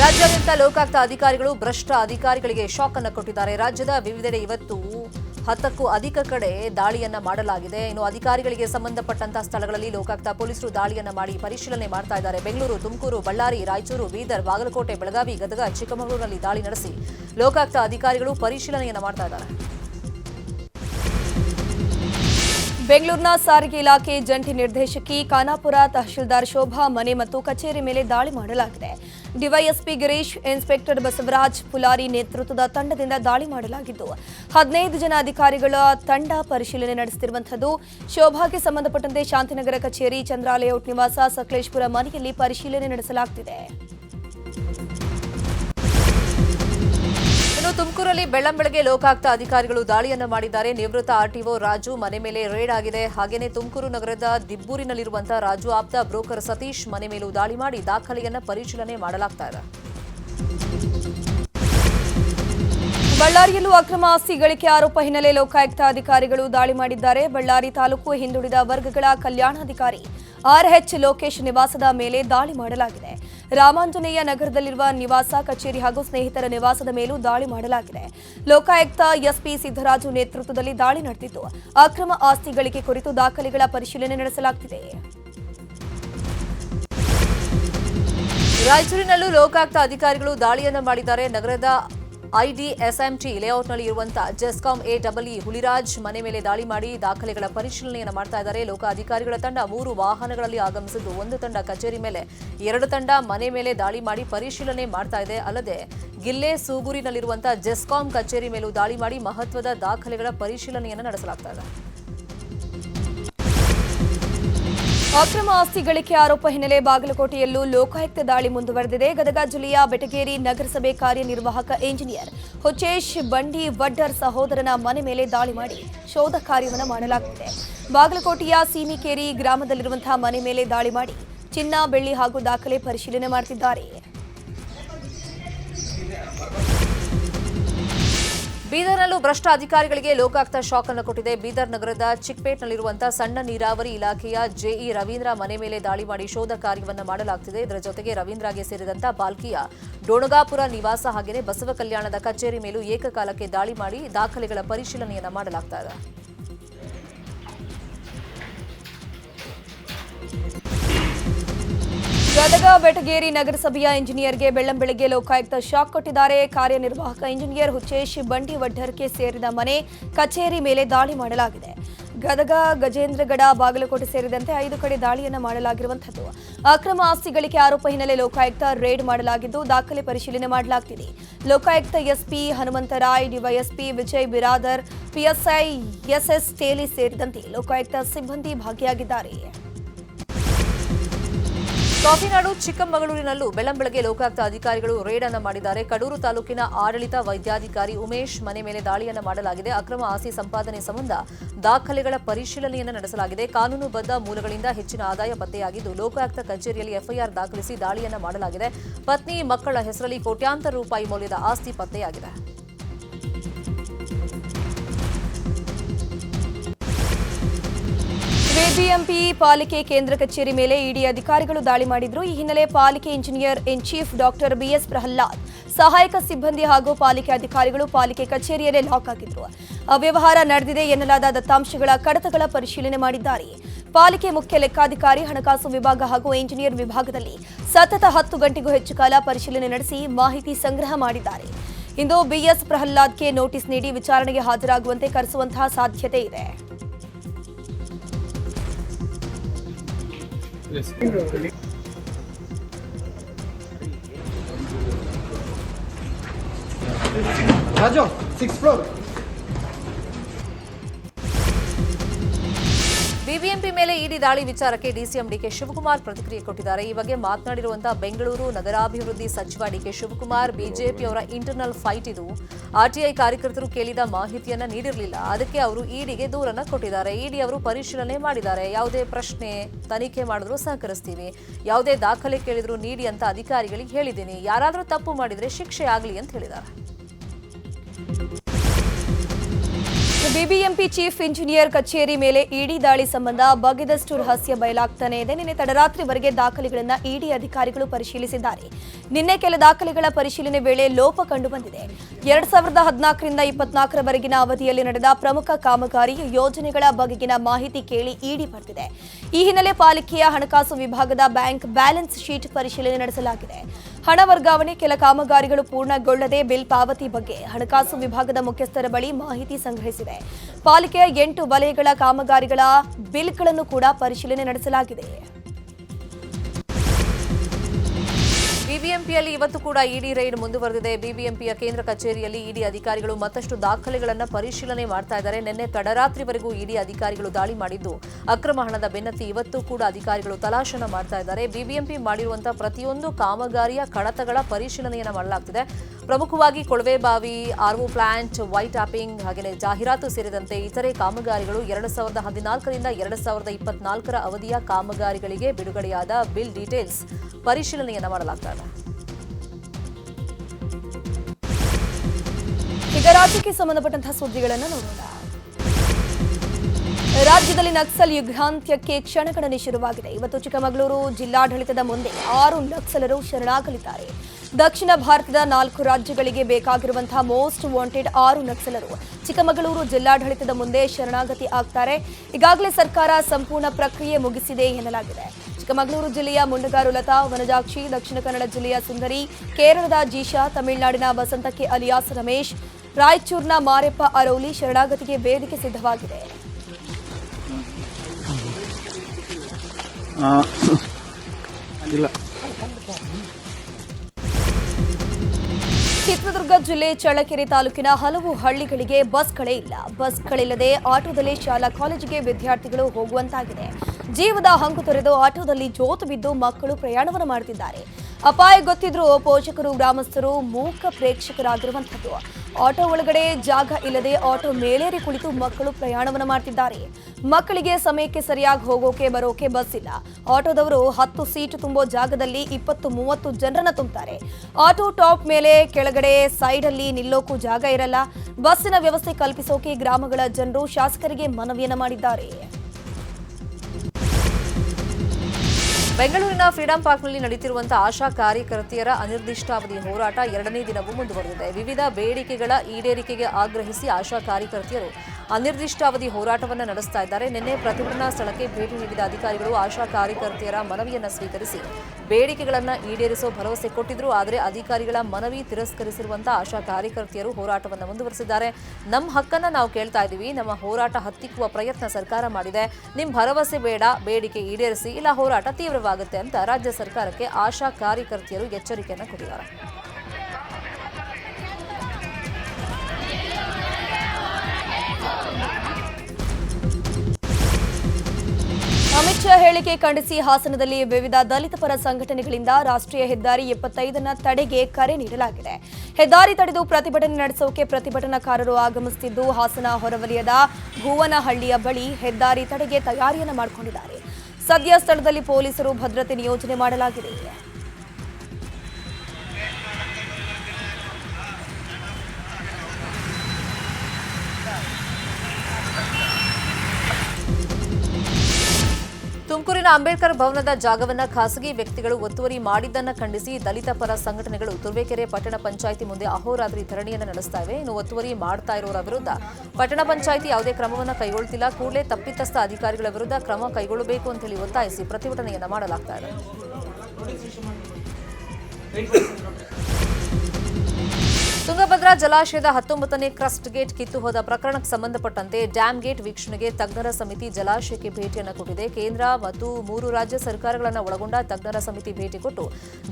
ರಾಜ್ಯಾದ್ಯಂತ ಲೋಕಾಯುಕ್ತ ಅಧಿಕಾರಿಗಳು, ಭ್ರಷ್ಟ ಅಧಿಕಾರಿಗಳಿಗೆ ಶಾಕ್ ಅನ್ನು ಕೊಟ್ಟಿದ್ದಾರೆ. ರಾಜ್ಯದ ವಿವಿಧೆಡೆ ಇವತ್ತು ಹತ್ತಕ್ಕೂ ಅಧಿಕ ಕಡೆ ದಾಳಿಯನ್ನ ಮಾಡಲಾಗಿದೆ. ಇನ್ನು ಅಧಿಕಾರಿಗಳಿಗೆ ಸಂಬಂಧಪಟ್ಟಂತಹ ಸ್ಥಳಗಳಲ್ಲಿ ಲೋಕಾಯುಕ್ತ ಪೊಲೀಸರು ದಾಳಿಯನ್ನ ಮಾಡಿ ಪರಿಶೀಲನೆ ಮಾಡ್ತಾ ಇದ್ದಾರೆ. ಬೆಂಗಳೂರು, ತುಮಕೂರು, ಬಳ್ಳಾರಿ, ರಾಯಚೂರು, ಬೀದರ್, ಬಾಗಲಕೋಟೆ, ಬೆಳಗಾವಿ, ಗದಗ, ಚಿಕ್ಕಮಗಳೂರಿನಲ್ಲಿ ದಾಳಿ ನಡೆಸಿ ಲೋಕಾಯುಕ್ತ ಅಧಿಕಾರಿಗಳು ಪರಿಶೀಲನೆಯನ್ನ ಮಾಡ್ತಾ ಇದ್ದಾರೆ. ಬೆಂಗಳೂರಿನ ಸಾರಿಗೆ ಇಲಾಖೆ ಜಂಟಿ ನಿರ್ದೇಶಕಿ, ಖಾನಾಪುರ ತಹಶೀಲ್ದಾರ್ ಶೋಭಾ, ಮನೆ ಮತ್ತು ಕಚೇರಿ ಮೇಲೆ ದಾಳಿ ಮಾಡಲಾಗಿದೆ. ಡಿವೈಎಸ್ಪಿ ಗಿರೀಶ್, ಇನ್ಸ್ಪೆಕ್ಟರ್ ಬಸವರಾಜ್ ಪುಲಾರಿ ನೇತೃತ್ವದ ತಂಡದಿಂದ ದಾಳಿ ಮಾಡಲಾಗಿದ್ದು, ಹದಿನೈದು ಜನ ಅಧಿಕಾರಿಗಳ ತಂಡ ಪರಿಶೀಲನೆ ನಡೆಸುತ್ತಿರುವಂತಹದ್ದು ಶೋಭಾಗೆ ಸಂಬಂಧಪಟ್ಟಂತೆ ಶಾಂತಿನಗರ ಕಚೇರಿ ಚಂದ್ರ ಲೇಔಟ್ ನಿವಾಸ ಸಕಲೇಶ್ಪುರ ಮನೆಯಲ್ಲಿ ಪರಿಶೀಲನೆ ನಡೆಸಲಾಗುತ್ತಿದೆ ತುಮಕೂರಲ್ಲಿ ಬೆಳ್ಳಂಬೆಳಗ್ಗೆ ಲೋಕಾಯುಕ್ತ ಅಧಿಕಾರಿಗಳು ದಾಳಿಯನ್ನು ಮಾಡಿದ್ದಾರೆ. ನಿವೃತ್ತ ಆರ್ಟಿಒ ರಾಜು ಮನೆ ಮೇಲೆ ರೇಡ್ ಆಗಿದೆ. ಹಾಗೆಯೇ ತುಮಕೂರು ನಗರದ ದಿಬ್ಬೂರಿನಲ್ಲಿರುವಂತಹ ರಾಜು ಆಪ್ತ ಬ್ರೋಕರ್ ಸತೀಶ್ ಮನೆ ಮೇಲೂ ದಾಳಿ ಮಾಡಿ ದಾಖಲೆಯನ್ನು ಪರಿಶೀಲನೆ ಮಾಡಲಾಗ್ತಾ ಬಳ್ಳಾರಿಯಲ್ಲೂ ಅಕ್ರಮ ಆಸ್ತಿ ಗಳಿಕೆ ಆರೋಪ ಹಿನ್ನೆಲೆ ಲೋಕಾಯುಕ್ತ ಅಧಿಕಾರಿಗಳು ದಾಳಿ ಮಾಡಿದ್ದಾರೆ. ಬಳ್ಳಾರಿ ತಾಲೂಕು ಹಿಂದುಳಿದ ವರ್ಗಗಳ ಕಲ್ಯಾಣಾಧಿಕಾರಿ ಆರ್ಎಚ್ ಲೋಕೇಶ್ ನಿವಾಸದ ಮೇಲೆ ದಾಳಿ ಮಾಡಲಾಗಿದೆ. ರಾಮಾಂಜನೇಯ ನಗರದಲ್ಲಿರುವ ನಿವಾಸ ಕಚೇರಿ ಹಾಗೂ ಸ್ನೇಹಿತರ ನಿವಾಸದ ಮೇಲೂ ದಾಳಿ ಮಾಡಲಾಗಿದೆ. ಲೋಕಾಯುಕ್ತ ಎಸ್ಪಿ ಸಿದ್ದರಾಜು ನೇತೃತ್ವದಲ್ಲಿ ದಾಳಿ ನಡೆದಿದ್ದು, ಅಕ್ರಮ ಆಸ್ತಿ ಗಳಿಕೆ ಕುರಿತು ದಾಖಲೆಗಳ ಪರಿಶೀಲನೆ ನಡೆಸಲಾಗುತ್ತಿದೆ ರಾಯಚೂರಿನಲ್ಲೂ ಲೋಕಾಯುಕ್ತ ಅಧಿಕಾರಿಗಳು ದಾಳಿಯನ್ನು ಮಾಡಿದ್ದಾರೆ. ನಗರದ ಐಡಿಎಸ್ಎಂಟಿ ಲೇಔಟ್ನಲ್ಲಿ ಇರುವಂತಹ GESCOM A double E Huliraj ಮನೆ ಮೇಲೆ ದಾಳಿ ಮಾಡಿ ದಾಖಲೆಗಳ ಪರಿಶೀಲನೆಯನ್ನು ಮಾಡ್ತಾ ಇದ್ದಾರೆ. ಲೋಕ ಅಧಿಕಾರಿಗಳ ತಂಡ ಮೂರು ವಾಹನಗಳಲ್ಲಿ ಆಗಮಿಸಿದ್ದು, ಒಂದು ತಂಡ ಕಚೇರಿ ಮೇಲೆ, ಎರಡು ತಂಡ ಮನೆ ಮೇಲೆ ದಾಳಿ ಮಾಡಿ ಪರಿಶೀಲನೆ ಮಾಡ್ತಾ ಇದೆ. ಅಲ್ಲದೆ, ಗಿಲ್ಲೆ ಸೂಗೂರಿನಲ್ಲಿರುವಂತಹ ಜೆಸ್ಕಾಂ ಕಚೇರಿ ಮೇಲೂ ದಾಳಿ ಮಾಡಿ ಮಹತ್ವದ ದಾಖಲೆಗಳ ಪರಿಶೀಲನೆಯನ್ನು ನಡೆಸಲಾಗ್ತಾ ಅಕ್ರಮ ಆಸ್ತಿ ಗಳಿಕೆ ಆರೋಪ ಹಿನ್ನೆಲೆ ಬಾಗಲಕೋಟೆಯಲ್ಲೂ ಲೋಕಾಯುಕ್ತ ದಾಳಿ ಮುಂದುವರೆದಿದೆ. ಗದಗ ಜಿಲ್ಲೆಯ ಬೆಟಗೇರಿ ನಗರಸಭೆ ಕಾರ್ಯನಿರ್ವಾಹಕ ಇಂಜಿನಿಯರ್ ಹುಚೇಶ್ ಬಂಡಿ ವಡ್ಡರ್ ಸಹೋದರನ ಮನೆ ಮೇಲೆ ದಾಳಿ ಮಾಡಿ ಶೋಧ ಕಾರ್ಯವನ್ನು ಮಾಡಲಾಗುತ್ತಿದೆ. ಬಾಗಲಕೋಟೆಯ ಸೀಮಿಕೇರಿ ಗ್ರಾಮದಲ್ಲಿರುವಂತಹ ಮನೆ ಮೇಲೆ ದಾಳಿ ಮಾಡಿ ಚಿನ್ನ, ಬೆಳ್ಳಿ ಹಾಗೂ ದಾಖಲೆ ಪರಿಶೀಲನೆ ಮಾಡುತ್ತಿದ್ದಾರೆ ಬೀದರ್ನಲ್ಲೂ ಭ್ರಷ್ಟ ಅಧಿಕಾರಿಗಳಿಗೆ ಲೋಕಾಯುಕ್ತ ಶಾಕ್ ಅನ್ನು ಕೊಟ್ಟಿದೆ. ಬೀದರ್ ನಗರದ ಚಿಕ್ಪೇಟ್ನಲ್ಲಿರುವಂತಹ ಸಣ್ಣ ನೀರಾವರಿ ಇಲಾಖೆಯ ಜೆಇ ರವೀಂದ್ರ ಮನೆ ಮೇಲೆ ದಾಳಿ ಮಾಡಿ ಶೋಧ ಕಾರ್ಯವನ್ನು ಮಾಡಲಾಗುತ್ತಿದೆ ಇದರ ಜೊತೆಗೆ ರವೀಂದ್ರಗೆ ಸೇರಿದಂತ ಬಾಲ್ಕಿಯ ಡೋಣಗಾಪುರ ನಿವಾಸ ಹಾಗೆಯೇ ಬಸವ ಕಲ್ಯಾಣದ ಕಚೇರಿ ಮೇಲೂ ಏಕಕಾಲಕ್ಕೆ ದಾಳಿ ಮಾಡಿ ದಾಖಲೆಗಳ ಪರಿಶೀಲನೆಯನ್ನು ಮಾಡಲಾಗುತ್ತಿದೆ ಗದಗ, ಬೆಟಗೇರಿ ನಗರಸಭೆಯ ಇಂಜಿನಿಯರ್ಗೆ ಬೆಳ್ಳಂಬೆಳಗ್ಗೆ ಲೋಕಾಯುಕ್ತ ಶಾಕ್ ಕೊಟ್ಟಿದ್ದಾರೆ. ಕಾರ್ಯನಿರ್ವಾಹಕ ಇಂಜಿನಿಯರ್ ಹುಚ್ಚೇಶ್ ಬಂಡಿ ವಡ್ಡರ್ಗೆ ಸೇರಿದ ಮನೆ ಕಚೇರಿ ಮೇಲೆ ದಾಳಿ ಮಾಡಲಾಗಿದೆ. ಗದಗ, ಗಜೇಂದ್ರಗಡ, ಬಾಗಲಕೋಟೆ ಸೇರಿದಂತೆ ಐದು ಕಡೆ ದಾಳಿಯನ್ನು ಮಾಡಲಾಗಿರುವಂಥದ್ದು. ಅಕ್ರಮ ಆಸ್ತಿ ಗಳಿಕೆ ಆರೋಪ ಹಿನ್ನೆಲೆ ಲೋಕಾಯುಕ್ತ ರೇಡ್ ಮಾಡಲಾಗಿದ್ದು, ದಾಖಲೆ ಪರಿಶೀಲನೆ ಮಾಡಲಾಗ್ತಿದೆ. Lokayukta SP Hanumantharay, DYSP Vijay Biradar, PSI, SS Teli ಸೇರಿದಂತೆ ಲೋಕಾಯುಕ್ತ ಸಿಬ್ಬಂದಿ ಭಾಗಿಯಾಗಿದ್ದಾರೆ. ಕಾಫಿನಾಡು ಚಿಕ್ಕಮಗಳೂರಿನಲ್ಲೂ ಬೆಳ್ಳಂಬೆಳಗ್ಗೆ ಲೋಕಾಯುಕ್ತ ಅಧಿಕಾರಿಗಳು ರೇಡ್ ಅನ್ನು ಮಾಡಿದ್ದಾರೆ. ಕಡೂರು ತಾಲೂಕಿನ ಆಡಳಿತ ವೈದ್ಯಾಧಿಕಾರಿ ಉಮೇಶ್ ಮನೆ ಮೇಲೆ ದಾಳಿಯನ್ನು ಮಾಡಲಾಗಿದೆ. ಅಕ್ರಮ ಆಸ್ತಿ ಸಂಪಾದನೆ ಸಂಬಂಧ ದಾಖಲೆಗಳ ಪರಿಶೀಲನೆಯನ್ನು ನಡೆಸಲಾಗಿದೆ. ಕಾನೂನುಬದ್ಧ ಮೂಲಗಳಿಂದ ಹೆಚ್ಚಿನ ಆದಾಯ ಪತ್ತೆಯಾಗಿದ್ದು, ಲೋಕಾಯುಕ್ತ ಕಚೇರಿಯಲ್ಲಿ ಎಫ್ಐಆರ್ ದಾಖಲಿಸಿ ದಾಳಿಯನ್ನು ಮಾಡಲಾಗಿದೆ. ಪತ್ನಿ ಮಕ್ಕಳ ಹೆಸರಲ್ಲಿ ಕೋಟ್ಯಾಂತರ ರೂಪಾಯಿ ಮೌಲ್ಯದ ಆಸ್ತಿ ಪತ್ತೆಯಾಗಿದೆ. ಬಿಬಿಎಂಪಿ ಪಾಲಿಕೆ ಕೇಂದ್ರ ಕಚೇರಿ ಮೇಲೆ ಇಡಿ ಅಧಿಕಾರಿಗಳು ದಾಳಿ ಮಾಡಿದ್ರು. ಈ ಹಿನ್ನೆಲೆ ಪಾಲಿಕೆ engineer in chief doctor BS Prahlad, ಸಹಾಯಕ ಸಿಬ್ಬಂದಿ ಹಾಗೂ ಪಾಲಿಕೆ ಅಧಿಕಾರಿಗಳು ಪಾಲಿಕೆ ಕಚೇರಿಯಲ್ಲೇ ಲಾಕ್ ಆಗಿದ್ರು. ಅವ್ಯವಹಾರ ನಡೆದಿದೆ ಎನ್ನಲಾದ ದತ್ತಾಂಶಗಳ ಕಡತಗಳ ಪರಿಶೀಲನೆ ಮಾಡಿದ್ದಾರೆ. ಪಾಲಿಕೆ ಮುಖ್ಯ ಲೆಕ್ಕಾಧಿಕಾರಿ, ಹಣಕಾಸು ವಿಭಾಗ ಹಾಗೂ ಇಂಜಿನಿಯರ್ ವಿಭಾಗದಲ್ಲಿ ಸತತ ಹತ್ತು ಗಂಟೆಗೂ ಹೆಚ್ಚು ಕಾಲ ಪರಿಶೀಲನೆ ನಡೆಸಿ ಮಾಹಿತಿ ಸಂಗ್ರಹ ಮಾಡಿದ್ದಾರೆ. ಇಂದು ಬಿಎಸ್ ಪ್ರಹ್ಲಾದ್ಗೆ ನೋಟಿಸ್ ನೀಡಿ ವಿಚಾರಣೆಗೆ ಹಾಜರಾಗುವಂತೆ ಕರೆಸುವಂತಹ ಸಾಧ್ಯತೆ ಇದೆ. Yes. Rajo, sixth floor. BBMP ಮೇಲೆ ಇಡಿ ದಾಳಿ ವಿಚಾರಕ್ಕೆ ಡಿಸಿಎಂ ಡಿಕೆ ಶಿವಕುಮಾರ್ ಪ್ರತಿಕ್ರಿಯೆ ಕೊಟ್ಟಿದ್ದಾರೆ. ಈ ಬಗ್ಗೆ ಮಾತನಾಡಿರುವಂತಹ ಬೆಂಗಳೂರು ನಗರಾಭಿವೃದ್ಧಿ ಸಚಿವ ಡಿಕೆ ಶಿವಕುಮಾರ್ ಬಿಜೆಪಿಯವರ ಇಂಟರ್ನಲ್ ಫೈಟ್ ಇದು. ಆರ್ಟಿಐ ಕಾರ್ಯಕರ್ತರು ಕೇಳಿದ ಮಾಹಿತಿಯನ್ನ ನೀಡಿರಲಿಲ್ಲ. ಅದಕ್ಕೆ ಅವರು ಇಡಿಗೆ ದೂರನ್ನ ಕೊಟ್ಟಿದ್ದಾರೆ. ಇಡಿ ಅವರು ಪರಿಶೀಲನೆ ಮಾಡಿದ್ದಾರೆ. ಯಾವುದೇ ಪ್ರಶ್ನೆ ತನಿಖೆ ಮಾಡಿದ್ರು ಸಹಕರಿಸ್ತೀವಿ. ಯಾವುದೇ ದಾಖಲೆ ಕೇಳಿದ್ರು ನೀಡಿ ಅಂತ ಅಧಿಕಾರಿಗಳಿಗೆ ಹೇಳಿದ್ದೀನಿ. ಯಾರಾದರೂ ತಪ್ಪು ಮಾಡಿದ್ರೆ ಶಿಕ್ಷೆ ಆಗಲಿ ಅಂತ ಹೇಳಿದ್ದಾರೆ. ಬಿಬಿಎಂಪಿ ಚೀಫ್ ಇಂಜಿನಿಯರ್ ಕಚೇರಿ ಮೇಲೆ ಇಡಿ ದಾಳಿ ಸಂಬಂಧ ಬಗೆದಷ್ಟು ರಹಸ್ಯ ಬಯಲಾಗ್ತಾನೆ ಇದೆ. ನಿನ್ನೆ ತಡರಾತ್ರಿವರೆಗೆ ದಾಖಲೆಗಳನ್ನು ಇಡಿ ಅಧಿಕಾರಿಗಳು ಪರಿಶೀಲಿಸಿದ್ದಾರೆ. ನಿನ್ನೆ ಕೆಲ ದಾಖಲೆಗಳ ಪರಿಶೀಲನೆ ವೇಳೆ ಲೋಪ ಕಂಡುಬಂದಿದೆ. ಎರಡ್ ಸಾವಿರದ ಹದಿನಾಲ್ಕರಿಂದ ಇಪ್ಪತ್ನಾಲ್ಕರವರೆಗಿನ ಅವಧಿಯಲ್ಲಿ ನಡೆದ ಪ್ರಮುಖ ಕಾಮಗಾರಿ ಯೋಜನೆಗಳ ಬಗೆಗಿನ ಮಾಹಿತಿ ಕೇಳಿ ಇಡಿ ಪಡೆದಿದೆ ಈ ಹಿನ್ನೆಲೆ ಪಾಲಿಕೆಯ ಹಣಕಾಸು ವಿಭಾಗದ ಬ್ಯಾಂಕ್ ಬ್ಯಾಲೆನ್ಸ್ ಶೀಟ್ ಪರಿಶೀಲನೆ ನಡೆಸಲಾಗಿದೆ. ಹಣ ವರ್ಗಾವಣೆ, ಕೆಲ ಕಾಮಗಾರಿಗಳು ಪೂರ್ಣಗೊಳ್ಳದೆ ಬಿಲ್ ಪಾವತಿ ಬಗ್ಗೆ ಹಣಕಾಸು ವಿಭಾಗದ ಮುಖ್ಯಸ್ಥರ ಬಳಿ ಮಾಹಿತಿ ಸಂಗ್ರಹಿಸಿದೆ. ಪಾಲಿಕೆಯ ಎಂಟು ವಲಯಗಳ ಕಾಮಗಾರಿಗಳ ಬಿಲ್ಗಳನ್ನು ಕೂಡ ಪರಿಶೀಲನೆ ನಡೆಸಲಾಗಿದೆ. ಬಿಬಿಎಂಪಿಯಲ್ಲಿ ಇವತ್ತು ಕೂಡ ಇಡಿ ರೈಡ್ ಮುಂದುವರೆದಿದೆ. ಬಿಬಿಎಂಪಿಯ ಕೇಂದ್ರ ಕಚೇರಿಯಲ್ಲಿ ಇಡಿ ಅಧಿಕಾರಿಗಳು ಮತ್ತಷ್ಟು ದಾಖಲೆಗಳನ್ನು ಪರಿಶೀಲನೆ ಮಾಡ್ತಾ ಇದ್ದಾರೆ. ನಿನ್ನೆ ತಡರಾತ್ರಿವರೆಗೂ ಇಡಿ ಅಧಿಕಾರಿಗಳು ದಾಳಿ ಮಾಡಿದ್ದು ಅಕ್ರಮ ಹಣದ ಬೆನ್ನತ್ತಿ ಇವತ್ತು ಕೂಡ ಅಧಿಕಾರಿಗಳು ತಲಾಶನ ಮಾಡ್ತಾ ಇದ್ದಾರೆ. ಬಿಬಿಎಂಪಿ ಮಾಡಿರುವಂತಹ ಪ್ರತಿಯೊಂದು ಕಾಮಗಾರಿಯ ಕಡತಗಳ ಪರಿಶೀಲನೆಯನ್ನು ಮಾಡಲಾಗ್ತಿದೆ. ಪ್ರಮುಖವಾಗಿ ಕೊಳವೆಬಾವಿ ಆರ್ಒ ಪ್ಲಾಂಟ್, ವೈಟ್ ಟ್ಯಾಪಿಂಗ್ ಹಾಗೆಯೇ ಜಾಹೀರಾತು ಸೇರಿದಂತೆ ಇತರೆ ಕಾಮಗಾರಿಗಳು ಎರಡು ಸಾವಿರದ ಹದಿನಾಲ್ಕರಿಂದ ಎರಡು ಸಾವಿರದ ಇಪ್ಪತ್ನಾಲ್ಕರ ಅವಧಿಯ ಕಾಮಗಾರಿಗಳಿಗೆ ಬಿಡುಗಡೆಯಾದ ಬಿಲ್ ಡೀಟೇಲ್ಸ್ ಪರಿಶೀಲನೆಯನ್ನು ಮಾಡಲಾಗ್ತಾ ಇದೆ ಈಗ ರಾಜ್ಯಕ್ಕೆ ಸಂಬಂಧಪಟ್ಟಂತಹ ಸುದ್ದಿಗಳನ್ನು ನೋಡೋಣ. ರಾಜ್ಯದಲ್ಲಿ ನಕ್ಸಲ್ ಯುಗಾಂತ್ಯಕ್ಕೆ ಕ್ಷಣಗಣನೆ ಶುರುವಾಗಿದೆ. ಇವತ್ತು ಚಿಕ್ಕಮಗಳೂರು ಜಿಲ್ಲಾಡಳಿತದ ಮುಂದೆ ಆರು ನಕ್ಸಲರು ಶರಣಾಗಲಿದ್ದಾರೆ. ದಕ್ಷಿಣ ಭಾರತದ ನಾಲ್ಕು ರಾಜ್ಯಗಳಿಗೆ ಬೇಕಾಗಿರುವಂತಹ ಮೋಸ್ಟ್ ವಾಂಟೆಡ್ ಆರು ನಕ್ಸಲರು ಚಿಕ್ಕಮಗಳೂರು ಜಿಲ್ಲಾಡಳಿತದ ಮುಂದೆ ಶರಣಾಗತಿ ಆಗ್ತಾರೆ. ಈಗಾಗಲೇ ಸರ್ಕಾರ ಸಂಪೂರ್ಣ ಪ್ರಕ್ರಿಯೆ ಮುಗಿಸಿದೆ ಎನ್ನಲಾಗಿದೆ. ಚಿಕ್ಕಮಗಳೂರು ಜಿಲ್ಲೆಯ ಮುಂಡಗಾರು ಲತಾ, ವನಜಾಕ್ಷಿ, ದಕ್ಷಿಣ ಕನ್ನಡ ಜಿಲ್ಲೆಯ ಸುಂದರಿ, ಕೇರಳದ ಜೀಶಾ, ತಮಿಳುನಾಡಿನ ವಸಂತಕ್ಕೆ ಅಲಿಯಾಸ್ ರಮೇಶ್, ರಾಯಚೂರಿನ ಮಾರೆಪ್ಪ ಅರೌಲಿ ಶರಣಾಗತಿಗೆ ವೇದಿಕೆ ಸಿದ್ಧವಾಗಿದೆ. ಇಲ್ಲ. ಚಿತ್ರದುರ್ಗ ಜಿಲ್ಲೆ ಚಳ್ಳಕೆರೆ ತಾಲೂಕಿನ ಹಲವು ಹಳ್ಳಿಗಳಿಗೆ ಬಸ್ಗಳೇ ಇಲ್ಲ. ಬಸ್ಗಳಿಲ್ಲದೆ ಆಟೋದಲ್ಲಿ ಶಾಲಾ ಕಾಲೇಜಿಗೆ ವಿದ್ಯಾರ್ಥಿಗಳು ಹೋಗುವಂತಾಗಿದೆ. ಜೀವದ ಹಂಗು ತೊರೆದು ಆಟೋದಲ್ಲಿ ಜೋತು ಬಿದ್ದು ಮಕ್ಕಳು ಪ್ರಯಾಣವನ್ನು ಮಾಡುತ್ತಿದ್ದಾರೆ. ಅಪಾಯ ಗೊತ್ತಿದ್ರೂ ಪೋಷಕರು, ಗ್ರಾಮಸ್ಥರು, ಮೂಕ ಪ್ರೇಕ್ಷಕರಾಗಿರುವಂಥದ್ದು. ಆಟೋ ಒಳಗಡೆ ಜಾಗ ಇಲ್ಲದೆ ಆಟೋ ಮೇಲೇರಿ ಕುಳಿತು ಮಕ್ಕಳು ಪ್ರಯಾಣವನ್ನು ಮಾಡ್ತಿದ್ದಾರೆ. ಮಕ್ಕಳಿಗೆ ಸಮಯಕ್ಕೆ ಸರಿಯಾಗಿ ಹೋಗೋಕೆ, ಬರೋಕೆ ಬಸ್ ಇಲ್ಲ. ಆಟೋದವರು ಹತ್ತು ಸೀಟು ತುಂಬೋ ಜಾಗದಲ್ಲಿ ಇಪ್ಪತ್ತು, ಮೂವತ್ತು ಜನರನ್ನ ತುಂಬುತ್ತಾರೆ ಆಟೋ ಟಾಪ್ ಮೇಲೆ ಕೆಳಗಡೆ ಸೈಡ್ ಅಲ್ಲಿ ನಿಲ್ಲೋಕು ಜಾಗ ಇರಲ್ಲ. ಬಸ್ಸಿನ ವ್ಯವಸ್ಥೆ ಕಲ್ಪಿಸೋಕೆ ಗ್ರಾಮಗಳ ಜನರು ಶಾಸಕರಿಗೆ ಮನವಿಯನ್ನು ಮಾಡಿದ್ದಾರೆ. ಬೆಂಗಳೂರಿನ ಫ್ರೀಡಂ ಪಾರ್ಕ್ನಲ್ಲಿ ನಡೆಯುತ್ತಿರುವಂತಹ ಆಶಾ ಕಾರ್ಯಕರ್ತೆಯರ ಅನಿರ್ದಿಷ್ಟಾವಧಿ ಹೋರಾಟ ಎರಡನೇ ದಿನವೂ ಮುಂದುವರೆದಿದೆ. ವಿವಿಧ ಬೇಡಿಕೆಗಳ ಈಡೇರಿಕೆಗೆ ಆಗ್ರಹಿಸಿ ಆಶಾ ಕಾರ್ಯಕರ್ತೆಯರು ಅನಿರ್ದಿಷ್ಟಾವಧಿ ಹೋರಾಟವನ್ನು ನಡೆಸ್ತಾ ಇದ್ದಾರೆ. ನಿನ್ನೆ ಪ್ರತಿಭಟನಾ ಸ್ಥಳಕ್ಕೆ ಭೇಟಿ ನೀಡಿದ ಅಧಿಕಾರಿಗಳು ಆಶಾ ಕಾರ್ಯಕರ್ತೆಯರ ಮನವಿಯನ್ನು ಸ್ವೀಕರಿಸಿ ಬೇಡಿಕೆಗಳನ್ನು ಈಡೇರಿಸೋ ಭರವಸೆ ಕೊಟ್ಟಿದ್ರು. ಆದರೆ ಅಧಿಕಾರಿಗಳ ಮನವಿ ತಿರಸ್ಕರಿಸಿರುವಂತಹ ಆಶಾ ಕಾರ್ಯಕರ್ತೆಯರು ಹೋರಾಟವನ್ನು ಮುಂದುವರೆಸಿದ್ದಾರೆ. ನಮ್ಮ ಹಕ್ಕನ್ನು ನಾವು ಕೇಳ್ತಾ ಇದ್ದೀವಿ ನಮ್ಮ ಹೋರಾಟ ಹತ್ತಿಕ್ಕುವ ಪ್ರಯತ್ನ ಸರ್ಕಾರ ಮಾಡಿದೆ. ನಿಮ್ಮ ಭರವಸೆ ಬೇಡ, ಬೇಡಿಕೆ ಈಡೇರಿಸಿ, ಇಲ್ಲ ಹೋರಾಟ ತೀವ್ರವಾಗುತ್ತೆ ಅಂತ ರಾಜ್ಯ ಸರ್ಕಾರಕ್ಕೆ ಆಶಾ ಕಾರ್ಯಕರ್ತೆಯರು ಎಚ್ಚರಿಕೆಯನ್ನು ಕೊಟ್ಟಿದ್ದಾರೆ. ಅಮಿತ್ ಶಾ ಹೇಳಿಕೆ ಖಂಡಿಸಿ ಹಾಸನದಲ್ಲಿ ವಿವಿಧ ದಲಿತ ಪರ ಸಂಘಟನೆಗಳಿಂದ ರಾಷ್ಟ್ರೀಯ ಹೆದ್ದಾರಿ ಎಪ್ಪತ್ತೈದನ ತಡೆಗೆ ಕರೆ ನೀಡಲಾಗಿದೆ. ಹೆದ್ದಾರಿ ತಡೆದು ಪ್ರತಿಭಟನೆ ನಡೆಸೋಕೆ ಪ್ರತಿಭಟನಾಕಾರರು ಆಗಮಿಸುತ್ತಿದ್ದು ಹಾಸನ ಹೊರವಲಯದ ಭುವನಹಳ್ಳಿಯ ಬಳಿ ಹೆದ್ದಾರಿ ತಡೆಗೆ ತಯಾರಿಯನ್ನು ಮಾಡಿಕೊಂಡಿದ್ದಾರೆ. ಸದ್ಯ ಸ್ಥಳದಲ್ಲಿ ಪೊಲೀಸರು ಭದ್ರತೆ ನಿಯೋಜನೆ ಮಾಡಲಾಗಿದೆ. ತುಮಕೂರಿನ ಅಂಬೇಡ್ಕರ್ ಭವನದ ಜಾಗವನ್ನ ಖಾಸಗಿ ವ್ಯಕ್ತಿಗಳು ಒತ್ತುವರಿ ಮಾಡಿದ್ದನ್ನು ಖಂಡಿಸಿ ದಲಿತ ಪರ ಸಂಘಟನೆಗಳು ತುರುವೇಕೆರೆ ಪಟ್ಟಣ ಪಂಚಾಯಿತಿ ಮುಂದೆ ಅಹೋರಾತ್ರಿ ಧರಣಿಯನ್ನು ನಡೆಸ್ತಾ ಇವೆ. ಇನ್ನು ಒತ್ತುವರಿ ಮಾಡ್ತಾ ಇರೋರ ವಿರುದ್ಧ ಪಟ್ಟಣ ಪಂಚಾಯಿತಿ ಯಾವುದೇ ಕ್ರಮವನ್ನು ಕೈಗೊಳ್ತಿಲ್ಲ. ಕೂಡಲೇ ತಪ್ಪಿತಸ್ಥ ಅಧಿಕಾರಿಗಳ ವಿರುದ್ಧ ಕ್ರಮ ಕೈಗೊಳ್ಳಬೇಕು ಅಂತ ಹೇಳಿ ಒತ್ತಾಯಿಸಿ ಪ್ರತಿಭಟನೆಯನ್ನು ಮಾಡಲಾಗ್ತಾ ತುಂಗಭದ್ರಾ ಜಲಾಶಯದ ಹತ್ತೊಂಬತ್ತನೇ ಕ್ರಸ್ಟ್ ಗೇಟ್ ಕಿತ್ತು ಹೋದ ಪ್ರಕರಣಕ್ಕೆ ಸಂಬಂಧಪಟ್ಟಂತೆ ಡ್ಯಾಮ್ ಗೇಟ್ ವೀಕ್ಷಣೆಗೆ ತಜ್ಞರ ಸಮಿತಿ ಜಲಾಶಯಕ್ಕೆ ಭೇಟಿಯನ್ನು ಕೊಟ್ಟಿದೆ. ಕೇಂದ್ರ ಮತ್ತು ಮೂರು ರಾಜ್ಯ ಸರ್ಕಾರಗಳನ್ನು ಒಳಗೊಂಡ ತಜ್ಞರ ಸಮಿತಿ ಭೇಟಿ ಕೊಟ್ಟು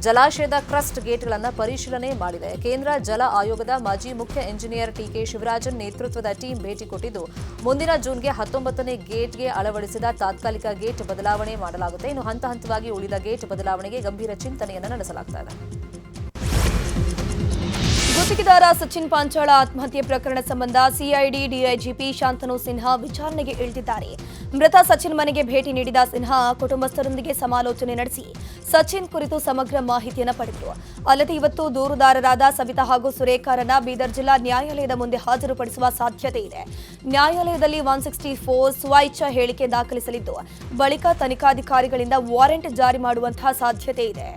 ಜಲಾಶಯದ ಕ್ರಸ್ಟ್ ಗೇಟ್ಗಳನ್ನು ಪರಿಶೀಲನೆ ಮಾಡಿದೆ. ಕೇಂದ್ರ ಜಲ ಆಯೋಗದ ಮಾಜಿ ಮುಖ್ಯ ಎಂಜಿನಿಯರ್ ಟಿಕೆ ಶಿವರಾಜನ್ ನೇತೃತ್ವದ ಟೀಮ್ ಭೇಟಿ ಕೊಟ್ಟಿದ್ದು, ಮುಂದಿನ ಜೂನ್ಗೆ ಹತ್ತೊಂಬತ್ತನೇ ಗೇಟ್ಗೆ ಅಳವಡಿಸಿದ ತಾತ್ಕಾಲಿಕ ಗೇಟ್ ಬದಲಾವಣೆ ಮಾಡಲಾಗುತ್ತೆ. ಇನ್ನು ಹಂತ ಹಂತವಾಗಿ ಉಳಿದ ಗೇಟ್ ಬದಲಾವಣೆಗೆ ಗಂಭೀರ ಚಿಂತನೆಯನ್ನು ನಡೆಸಲಾಗ್ತಾ ಇದೆ. ಗುತ್ತಿಗೆ ಗುತ್ತಿಗೆದಾರ ಸಚಿನ್ ಪಾಂಚಾಳ ಆತ್ಮಹತ್ಯೆ ಪ್ರಕರಣ ಸಂಬಂಧ ಸಿಐಡಿ ಡಿಐಜಿಪಿ ಶಾಂತನು ಸಿನ್ಹಾ ವಿಚಾರಣೆಗೆ ಇಳಿದಿದ್ದಾರೆ. ಮೃತ ಸಚಿನ್ ಮನೆಗೆ ಭೇಟಿ ನೀಡಿದ ಸಿನ್ಹಾ ಕುಟುಂಬಸ್ಥರೊಂದಿಗೆ ಸಮಾಲೋಚನೆ ನಡೆಸಿ ಸಚಿನ್ ಕುರಿತು ಸಮಗ್ರ ಮಾಹಿತಿಯನ್ನು ಪಡೆದರು. ಅಲ್ಲದೆ ಇವತ್ತು ದೂರುದಾರರಾದ ಸವಿತಾ ಹಾಗೂ ಸುರೇಖಾರನ್ನ ಬೀದರ್ ಜಿಲ್ಲಾ ನ್ಯಾಯಾಲಯದ ಮುಂದೆ ಹಾಜರುಪಡಿಸುವ ಸಾಧ್ಯತೆ ಇದೆ. ನ್ಯಾಯಾಲಯದಲ್ಲಿ ಒನ್ ಸಿಕ್ಸ್ಟಿ ಫೋರ್ ಸ್ವಾಯಿಚ್ಛ ಹೇಳಿಕೆ ದಾಖಲಿಸಲಿದ್ದು, ಬಳಿಕ ತನಿಖಾಧಿಕಾರಿಗಳಿಂದ ವಾರೆಂಟ್ ಜಾರಿ ಮಾಡುವಂತಹ ಸಾಧ್ಯತೆ ಇದೆ.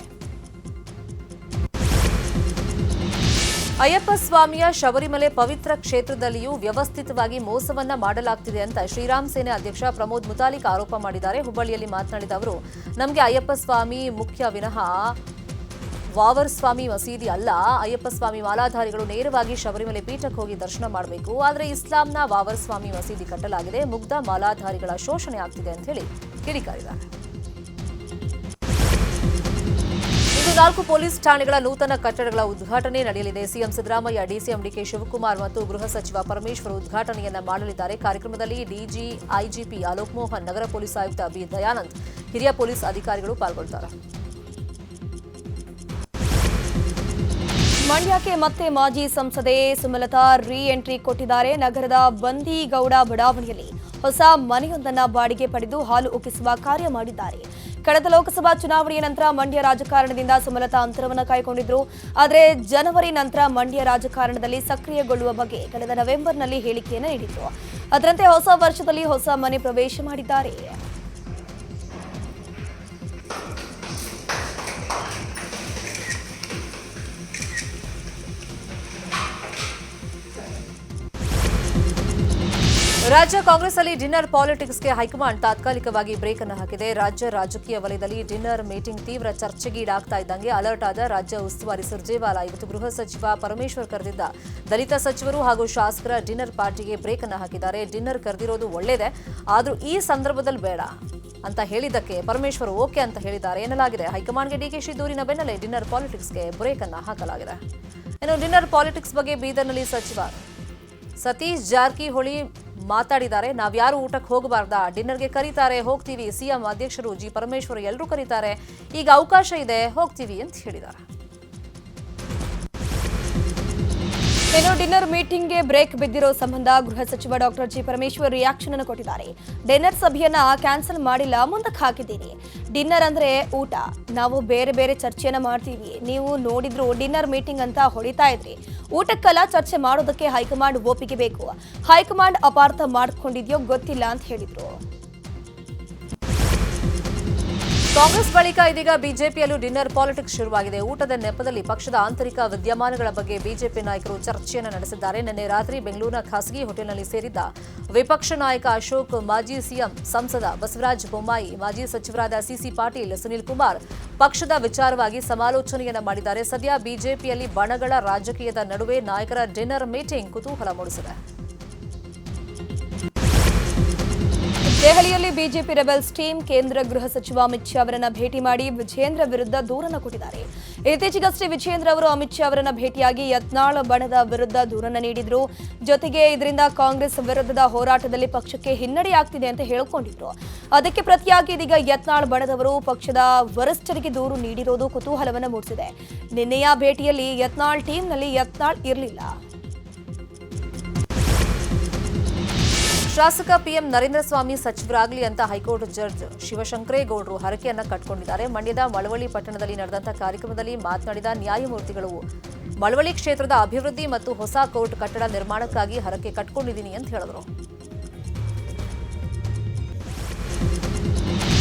ಅಯ್ಯಪ್ಪ ಸ್ವಾಮಿಯ ಶಬರಿಮಲೆ ಪವಿತ್ರ ಕ್ಷೇತ್ರದಲ್ಲಿಯೂ ವ್ಯವಸ್ಥಿತವಾಗಿ ಮೋಸವನ್ನ ಮಾಡಲಾಗ್ತಿದೆ ಅಂತ ಶ್ರೀರಾಮ್ ಸೇನೆ ಅಧ್ಯಕ್ಷ ಪ್ರಮೋದ್ ಮುತಾಲಿಕ್ ಆರೋಪ ಮಾಡಿದ್ದಾರೆ. ಹುಬ್ಬಳ್ಳಿಯಲ್ಲಿ ಮಾತನಾಡಿದ ಅವರು, ನಮಗೆ ಅಯ್ಯಪ್ಪ ಸ್ವಾಮಿ ಮುಖ್ಯ ವಿನಃ ವಾವರ್ ಸ್ವಾಮಿ ಮಸೀದಿ ಅಲ್ಲ. ಅಯ್ಯಪ್ಪ ಸ್ವಾಮಿ ಮಾಲಾಧಾರಿಗಳು ನೇರವಾಗಿ ಶಬರಿಮಲೆ ಪೀಠಕ್ಕೆ ಹೋಗಿ ದರ್ಶನ ಮಾಡಬೇಕು. ಆದರೆ ಇಸ್ಲಾಂನ ವಾವರ್ ಸ್ವಾಮಿ ಮಸೀದಿ ಕಟ್ಟಲಾಗಿದೆ. ಮುಗ್ಧ ಮಾಲಾಧಾರಿಗಳ ಶೋಷಣೆ ಆಗ್ತಿದೆ ಅಂತ ಹೇಳಿ ಕಿಡಿಕಾರಿದ್ದಾರೆ. ಇಂದು ನಾಲ್ಕು ಪೊಲೀಸ್ ಠಾಣೆಗಳ ನೂತನ ಕಟ್ಟಡಗಳ ಉದ್ಘಾಟನೆ ನಡೆಯಲಿದೆ. CM Siddaramaiah, DCM DK Shivakumar ಮತ್ತು ಗೃಹ ಸಚಿವ ಪರಮೇಶ್ವರ್ ಉದ್ಘಾಟನೆಯನ್ನ ಮಾಡಲಿದ್ದಾರೆ. ಕಾರ್ಯಕ್ರಮದಲ್ಲಿ ಡಿಜಿ, ಐಜಿಪಿ ಅಲೋಕ್ ಮೋಹನ್, ನಗರ ಪೊಲೀಸ್ ಆಯುಕ್ತ ಬಿ ದಯಾನಂದ್, ಹಿರಿಯ ಪೊಲೀಸ್ ಅಧಿಕಾರಿಗಳು ಪಾಲ್ಗೊಳ್ತಾರೆ ಮಂಡ್ಯಕ್ಕೆ ಮತ್ತೆ ಮಾಜಿ ಸಂಸದೆ ಸುಮಲತಾ ರೀ ಎಂಟ್ರಿ ಕೊಟ್ಟಿದ್ದಾರೆ. ನಗರದ ಬಂದಿಗೌಡ ಬಡಾವಣೆಯಲ್ಲಿ ಹೊಸ ಮನೆಯೊಂದನ್ನ ಬಾಡಿಗೆ ಪಡೆದು ಹಾಲು ಉಕ್ಕಿಸುವ ಕಾರ್ಯ ಮಾಡಿದ್ದಾರೆ. ಕಳೆದ ಲೋಕಸಭಾ ಚುನಾವಣೆಯ ನಂತರ ಮಂಡ್ಯ ರಾಜಕಾರಣದಿಂದ ಸುಮಲತಾ ಅಂತರವನ್ನು ಕಾಯ್ಕೊಂಡಿದ್ರು. ಆದರೆ ಜನವರಿ ನಂತರ ಮಂಡ್ಯ ರಾಜಕಾರಣದಲ್ಲಿ ಸಕ್ರಿಯಗೊಳ್ಳುವ ಬಗ್ಗೆ ಕಳೆದ ನವೆಂಬರ್ನಲ್ಲಿ ಹೇಳಿಕೆಯನ್ನು ನೀಡಿದ್ರು. ಅದರಂತೆ ಹೊಸ ವರ್ಷದಲ್ಲಿ ಹೊಸ ಮನೆ ಪ್ರವೇಶ ಮಾಡಿದ್ದಾರೆ. ರಾಜ್ಯ ಕಾಂಗ್ರೆಸ್ ಅಲ್ಲಿ ಡಿನ್ನರ್ ಪಾಲಿಟಿಕ್ಸ್ಗೆ ಹೈಕಮಾಂಡ್ ತಾತ್ಕಾಲಿಕವಾಗಿ ಬ್ರೇಕ್ ಅನ್ನು ಹಾಕಿದೆ. ರಾಜ್ಯ ರಾಜಕೀಯ ವಲಯದಲ್ಲಿ ಡಿನ್ನರ್ ಮೀಟಿಂಗ್ ತೀವ್ರ ಚರ್ಚೆಗೀಡಾಗ್ತಾ ಇದ್ದಂಗೆ ಅಲರ್ಟ್ ಆದ ರಾಜ್ಯ ಉಸ್ತುವಾರಿ ಸುರ್ಜೇವಾಲಾ. ಇವತ್ತು ಗೃಹ ಸಚಿವ ಪರಮೇಶ್ವರ್ ಕರೆದಿದ್ದ ದಲಿತ ಸಚಿವರು ಹಾಗೂ ಶಾಸಕರ ಡಿನ್ನರ್ ಪಾರ್ಟಿಗೆ ಬ್ರೇಕ್ ಅನ್ನು ಹಾಕಿದ್ದಾರೆ. ಡಿನ್ನರ್ ಕರೆದಿರೋದು ಒಳ್ಳೇದೇ, ಆದರೂ ಈ ಸಂದರ್ಭದಲ್ಲಿ ಬೇಡ ಅಂತ ಹೇಳಿದ್ದಕ್ಕೆ ಪರಮೇಶ್ವರ್ ಓಕೆ ಅಂತ ಹೇಳಿದ್ದಾರೆ ಎನ್ನಲಾಗಿದೆ. ಹೈಕಮಾಂಡ್ಗೆ ಡಿಕೆಶಿ ದೂರಿನ ಬೆನ್ನಲ್ಲೇ ಡಿನ್ನರ್ ಪಾಲಿಟಿಕ್ಸ್ಗೆ ಬ್ರೇಕ್ ಅನ್ನು ಹಾಕಲಾಗಿದೆ. ಇನ್ನು ಡಿನ್ನರ್ ಪಾಲಿಟಿಕ್ಸ್ ಬಗ್ಗೆ ಬೀದರ್ನಲ್ಲಿ ಸಚಿವ ಸತೀಶ್ ಜಾರಕಿಹೊಳಿ ಮಾತಾಡಿದ್ದಾರೆ. ನಾವ್ಯಾರು ಊಟಕ್ಕೆ ಹೋಗಬಾರ್ದಾ. ಡಿನ್ನರ್ಗೆ ಕರೀತಾರೆ. ಹೋಗ್ತೀವಿ. ಸಿಎಂ ಅಧ್ಯಕ್ಷರು ಜಿ ಪರಮೇಶ್ವರ್ ಎಲ್ಲರೂ ಕರೀತಾರೆ. ಈಗ ಅವಕಾಶ ಇದೆ. ಹೋಗ್ತೀವಿ ಅಂತ ಹೇಳಿದ್ದಾರೆ. ಇನ್ನು ಡಿನ್ನರ್ ಮೀಟಿಂಗ್ಗೆ ಬ್ರೇಕ್ ಬಿದ್ದಿರೋ ಸಂಬಂಧ ಗೃಹ ಸಚಿವ ಡಾಕ್ಟರ್ ಜಿ ಪರಮೇಶ್ವರ್ ರಿಯಾಕ್ಷನ್ ಅನ್ನು ಕೊಟ್ಟಿದ್ದಾರೆ. ಡಿನ್ನರ್ ಸಭೆಯನ್ನ ಕ್ಯಾನ್ಸಲ್ ಮಾಡಿಲ್ಲ, ಮುಂದಕ್ಕೆ ಹಾಕಿದ್ದೀನಿ. ಡಿನ್ನರ್ ಅಂದ್ರೆ ಊಟ. ನಾವು ಬೇರೆ ಬೇರೆ ಚರ್ಚೆಯನ್ನ ಮಾಡ್ತೀವಿ. ನೀವು ನೋಡಿದ್ರು ಡಿನ್ನರ್ ಮೀಟಿಂಗ್ ಅಂತ ಹೊಡಿತಾ ಇದ್ರಿ. ಊಟಕ್ಕೆಲ್ಲ ಚರ್ಚೆ ಮಾಡೋದಕ್ಕೆ ಹೈಕಮಾಂಡ್ ಒಪ್ಪಿಗೆ ಬೇಕು. ಹೈಕಮಾಂಡ್ ಅಪಾರ್ಥ ಮಾಡ್ಕೊಂಡಿದ್ಯೋ ಗೊತ್ತಿಲ್ಲ ಅಂತ ಹೇಳಿದ್ರು. ಕಾಂಗ್ರೆಸ್ ಬಳಿಕ ಇದೀಗ ಬಿಜೆಪಿಯಲ್ಲೂ ಡಿನ್ನರ್ ಪಾಲಿಟಿಕ್ಸ್ ಶುರುವಾಗಿದೆ. ಊಟದ ನೆಪದಲ್ಲಿ ಪಕ್ಷದ ಆಂತರಿಕ ವಿದ್ಯಮಾನಗಳ ಬಗ್ಗೆ ಬಿಜೆಪಿ ನಾಯಕರು ಚರ್ಚೆಯನ್ನು ನಡೆಸಿದ್ದಾರೆ. ನಿನ್ನೆ ರಾತ್ರಿ ಬೆಂಗಳೂರಿನ ಖಾಸಗಿ ಹೋಟೆಲ್ನಲ್ಲಿ ಸೇರಿದ್ದ ವಿಪಕ್ಷ ನಾಯಕ ಅಶೋಕ್, ಮಾಜಿ ಸಿಎಂ, ಸಂಸದ ಬಸವರಾಜ ಬೊಮ್ಮಾಯಿ, ಮಾಜಿ ಸಚಿವರಾದ ಸಿಸಿ ಪಾಟೀಲ್, ಸುನಿಲ್ ಕುಮಾರ್ ಪಕ್ಷದ ವಿಚಾರವಾಗಿ ಸಮಾಲೋಚನೆಯನ್ನ ಮಾಡಿದ್ದಾರೆ. ಸದ್ಯ ಬಿಜೆಪಿಯಲ್ಲಿ ಬಣಗಳ ರಾಜಕೀಯದ ನಡುವೆ ನಾಯಕರ ಡಿನ್ನರ್ ಮೀಟಿಂಗ್ ಕುತೂಹಲ ಮೂಡಿಸಿದೆ. ದೆಹಲಿಯಲ್ಲಿ ಬಿಜೆಪಿ ರೆಬೆಲ್ಸ್ ಟೀಮ್ ಕೇಂದ್ರ ಗೃಹ ಸಚಿವ ಅಮಿತ್ ಶಾ ಅವರನ್ನು ಭೇಟಿ ಮಾಡಿ ವಿಜೇಂದ್ರ ವಿರುದ್ಧ ದೂರನ್ನು ಕೊಟ್ಟಿದ್ದಾರೆ. ಇತ್ತೀಚೆಗಷ್ಟೇ ವಿಜೇಂದ್ರ ಅವರು ಅಮಿತ್ ಶಾ ಅವರನ್ನು ಭೇಟಿಯಾಗಿ ಯತ್ನಾಳ್ ಬಣದ ವಿರುದ್ಧ ದೂರನ್ನು ನೀಡಿದ್ರು. ಜೊತೆಗೆ ಇದರಿಂದ ಕಾಂಗ್ರೆಸ್ ವಿರುದ್ಧದ ಹೋರಾಟದಲ್ಲಿ ಪಕ್ಷಕ್ಕೆ ಹಿನ್ನಡೆಯಾಗ್ತಿದೆ ಅಂತ ಹೇಳಿಕೊಂಡಿದ್ರು. ಅದಕ್ಕೆ ಪ್ರತಿಯಾಗಿ ಇದೀಗ ಯತ್ನಾಳ್ ಬಣದವರು ಪಕ್ಷದ ವರಿಷ್ಠರಿಗೆ ದೂರು ನೀಡಿರೋದು ಕುತೂಹಲವನ್ನು ಮೂಡಿಸಿದೆ. ನಿನ್ನೆಯ ಭೇಟಿಯಲ್ಲಿ ಯತ್ನಾಳ್ ಟೀಮ್ನಲ್ಲಿ ಯತ್ನಾಳ್ ಇರಲಿಲ್ಲ. ಶಾಸಕ ಪಿಎಂ ನರೇಂದ್ರ ಸ್ವಾಮಿ ಸಚಿವರಾಗಲಿ ಅಂತ ಹೈಕೋರ್ಟ್ ಜಡ್ಜ್ ಶಿವಶಂಕರೇಗೌಡರು ಹರಕೆಯನ್ನ ಕಟ್ಟಿಕೊಂಡಿದ್ದಾರೆ ಮಂಡ್ಯದ ಮಳವಳ್ಳಿ ಪಟ್ಟಣದಲ್ಲಿ ನಡೆದಂತಹ ಕಾರ್ಯಕ್ರಮದಲ್ಲಿ ಮಾತನಾಡಿದ ನ್ಯಾಯಮೂರ್ತಿಗಳು, ಮಳವಳ್ಳಿ ಕ್ಷೇತ್ರದ ಅಭಿವೃದ್ಧಿ ಮತ್ತು ಹೊಸ ಕೋರ್ಟ್ ಕಟ್ಟಡ ನಿರ್ಮಾಣಕ್ಕಾಗಿ ಹರಕೆ ಕಟ್ಕೊಂಡಿದ್ದೀನಿ ಅಂತ ಹೇಳಿದರು.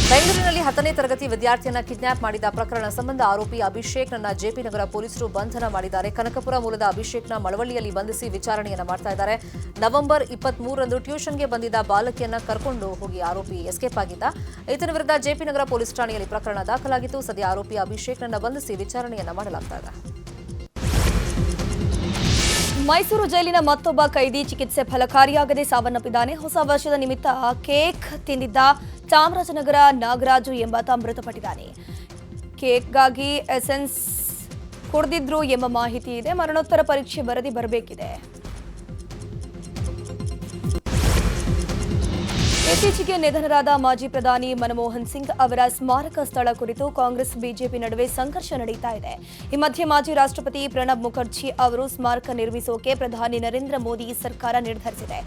ಬೆಂಗಳೂರಿನಲ್ಲಿ ಹತ್ತನೇ ತರಗತಿ ವಿದ್ಯಾರ್ಥಿಯನ್ನ ಕಿಡ್ನಾಪ್ ಮಾಡಿದ ಪ್ರಕರಣ ಸಂಬಂಧ ಆರೋಪಿ ಅಭಿಷೇಕ್ ನನ್ನ ಜೆಪಿ ನಗರ ಪೊಲೀಸರು ಬಂಧನ ಮಾಡಿದ್ದಾರೆ. ಕನಕಪುರ ಮೂಲದ ಅಭಿಷೇಕ್ನ ಮಳವಳ್ಳಿಯಲ್ಲಿ ಬಂಧಿಸಿ ವಿಚಾರಣೆಯನ್ನ ಮಾಡ್ತಾ ಇದ್ದಾರೆ. ನವೆಂಬರ್ ಇಪ್ಪತ್ಮೂರರಂದು ಟ್ಯೂಷನ್ಗೆ ಬಂದಿದ್ದ ಬಾಲಕಿಯನ್ನ ಕರ್ಕೊಂಡು ಹೋಗಿ ಆರೋಪಿ ಎಸ್ಕೇಪ್ ಆಗಿದ್ದ. ಈತನ ವಿರುದ್ಧ ಜೆಪಿ ನಗರ ಪೊಲೀಸ್ ಠಾಣೆಯಲ್ಲಿ ಪ್ರಕರಣ ದಾಖಲಾಗಿತ್ತು. ಸದ್ಯ ಆರೋಪಿ ಅಭಿಷೇಕ್ನನ್ನ ಬಂಧಿಸಿ ವಿಚಾರಣೆಯನ್ನ ಮಾಡಲಾಗ್ತಾ ಇದೆ. ಮೈಸೂರು ಜೈಲಿನ ಮತ್ತೊಬ್ಬ ಕೈದಿ ಚಿಕಿತ್ಸೆ ಫಲಕಾರಿಯಾಗದೆ ಸಾವನ್ನಪ್ಪಿದ್ದಾನೆ. ಹೊಸ ವರ್ಷದ ನಿಮಿತ್ತ ಕೇಕ್ ತಿಂದಿದ್ದ ಚಾಮರಾಜನಗರ ನಾಗರಾಜು ಎಂಬಾತ ಮೃತಪಟ್ಟಿದ್ದಾನೆ. ಕೇಕ್ಗಾಗಿ ಎಸೆನ್ಸ್ ಕುಡಿದಿದ್ರು ಎಂಬ ಮಾಹಿತಿ ಇದೆ. ಮರಣೋತ್ತರ ಪರೀಕ್ಷೆ ವರದಿ ಬರಬೇಕಿದೆ. ಇತ್ತೀಚೆಗೆ ನಿಧನರಾದ ಮಾಜಿ ಪ್ರಧಾನಿ ಮನಮೋಹನ್ ಸಿಂಗ್ ಅವರ ಸ್ಮಾರಕ ಸ್ಥಳ ಕುರಿತು ಕಾಂಗ್ರೆಸ್, ಬಿಜೆಪಿ ನಡುವೆ ಸಂಘರ್ಷ ನಡೀತಾ ಇದೆ. ಈ ಮಧ್ಯೆ ಮಾಜಿ ರಾಷ್ಟ್ರಪತಿ ಪ್ರಣಬ್ ಮುಖರ್ಜಿ ಅವರು ಸ್ಮಾರಕ ನಿರ್ಮಿಸೋಕೆ ಪ್ರಧಾನಿ ನರೇಂದ್ರ ಮೋದಿ ಸರ್ಕಾರ ನಿರ್ಧರಿಸಿದೆ.